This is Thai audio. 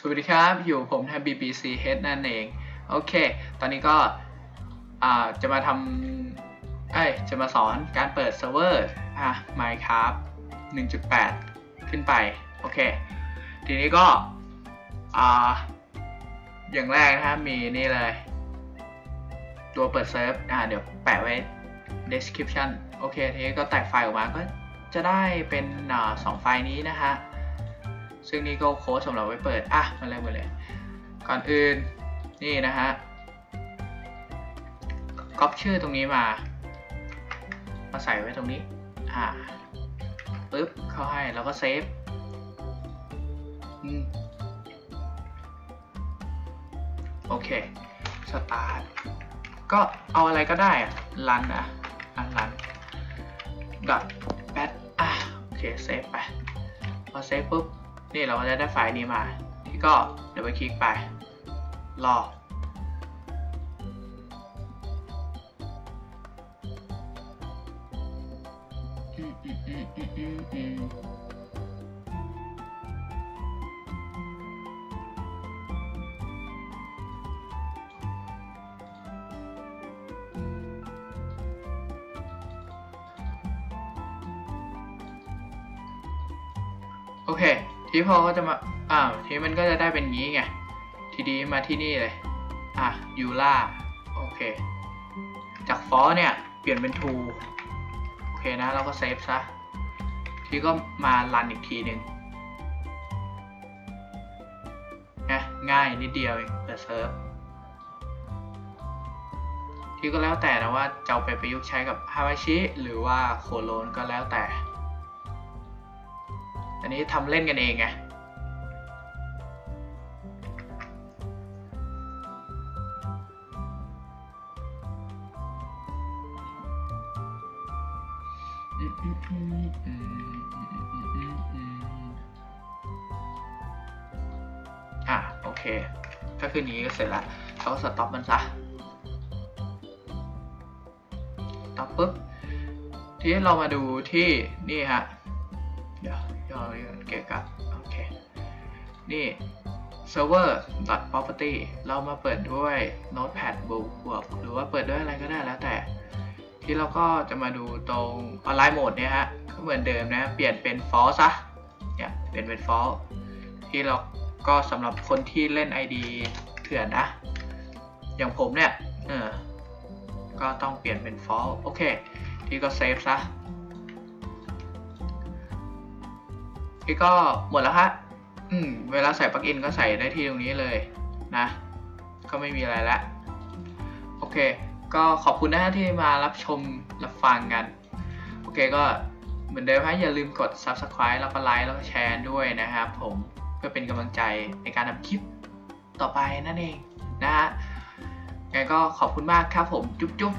สวัสดีครับ อยู่ผมทำ BBC Head นั่นเอง โอเค ตอนนี้ก็จะมาทำเอ้ย จะมาสอนการเปิดเซิร์ฟเวอร์อะ Minecraft 1.8 ขึ้นไป โอเค ทีนี้ก็ อ่า อย่างแรกนะครับมีนี่เลย ตัวเปิดเซิร์ฟ อ่า เดี๋ยวแปะไว้ description โอเค ทีนี้ก็แตกไฟล์ออกมาก็จะได้เป็นอสองไฟล์นี้นะฮะ ซึ่งนี่ก็โค้ดสำหรับไว้เปิด อะมาเริ่มกันเลย ก่อนอื่นนี่นะฮะก๊อปชื่อตรงนี้มา มาใส่ไว้ตรงนี้ อ่าปึ๊บ เข้าให้ แล้วก็เซฟโอเค สตาร์ท ก็เอาอะไรก็ได้อะรันอะรันรันดอทแบทอะ โอเค เซฟไป พอเซฟปุ๊บ นี่เราก็จะได้ไฟล์นี้มาที่ก็เดี๋ยวไปคลิกไป รอ โอเค ทีพอก็จะมาอ้าทีมันก็จะได้เป็นงี้ไง ทีดีมาที่นี่เลย อะยูล่าโอเค จากฟอเนี่ย เปลี่ยนเป็นทูโอเคนะ เราก็เซฟซะ ทีก็มารันอีกทีหนึ่งนะง่ายนิดเดียวเองแต่เซิร์ฟทีก็แล้วแต่นะว่าจะเอาไปประยุกต์ใช้กับฮาวาชิ หรือว่าโคโลนก็แล้วแต่ อันนี้ทำเล่นกันเองไงอะโอเค ก็คือนี้ก็เสร็จละเขาสต็อปมันซะต่อปุ๊บ ทีนี้เรามาดูที่นี่ฮะ เดี๋ยว ย่อเรียกเกะกะโอเค นี่ server property เรามาเปิดด้วย notepad บวกหรือว่าเปิดด้วยอะไรก็ได้แล้วแต่ ที่เราก็จะมาดูตรงออนไลน์โหมดเนี่ยฮะ ก็เหมือนเดิมนะ เปลี่ยนเป็น false ซะ เนี่ยเปลี่ยนเป็น false ที่เราก็สำหรับคนที่เล่น ID เถื่อนนะ อย่างผมเนี่ย เออ ก็ต้องเปลี่ยนเป็น false โอเค ที่ก็เซฟซะ ที่ก็หมดแล้วฮะอืมเวลาใส่ปลั๊กอินก็ใส่ได้ที่ตรงนี้เลยนะ ก็ไม่มีอะไรล้วโอเค ก็ขอบคุณนะฮะที่มารับชมรับฟังกัน โอเคก็เหมือนเดิมฮะอย่าลืมกด subscribe แล้วก็ไลค์แล้วก็แชร์ด้วยนะครับผมเพื่อเป็นกำลังใจในการทำคลิปต่อไปนั่นเองนะฮะงั้นก็ขอบคุณมากครับผมจุ๊บจุ๊บ